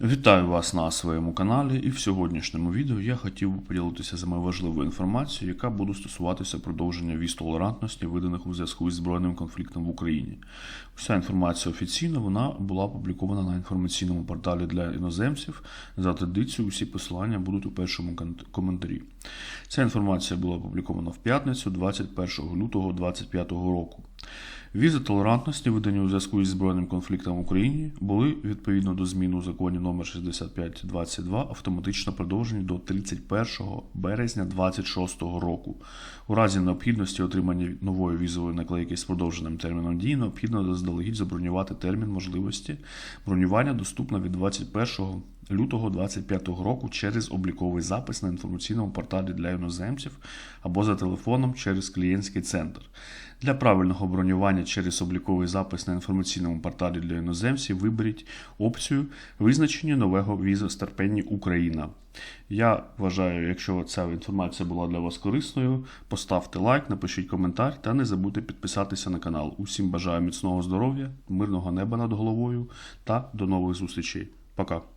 Вітаю вас на своєму каналі, і в сьогоднішньому відео я хотів би поділитися з вами важливою інформацією, яка буде стосуватися продовження віз толерантності, виданих у зв'язку із збройним конфліктом в Україні. Вся інформація офіційна вона була опублікована на інформаційному порталі для іноземців. За традицією, усі посилання будуть у першому коментарі. Ця інформація була опублікована в п'ятницю, 21 лютого 2025 року. Візи толерантності, видані у зв'язку із збройним конфліктом в Україні, були відповідно до змін у законі номер 6522 автоматично продовжені до 31 березня 2026 року. У разі необхідності отримання нової візової наклейки з продовженим терміном дії необхідно заздалегідь забронювати термін можливості бронювання доступно від 21 лютого 2025 року через обліковий запис на інформаційному порталі для іноземців або за телефоном через клієнтський центр. Для правильного бронювання через обліковий запис на інформаційному порталі для іноземців виберіть опцію визначення нового візу з терпенні Україна. Я вважаю, якщо ця інформація була для вас корисною, поставте лайк, напишіть коментар та не забудьте підписатися на канал. Усім бажаю міцного здоров'я, мирного неба над головою та до нових зустрічей. Пока.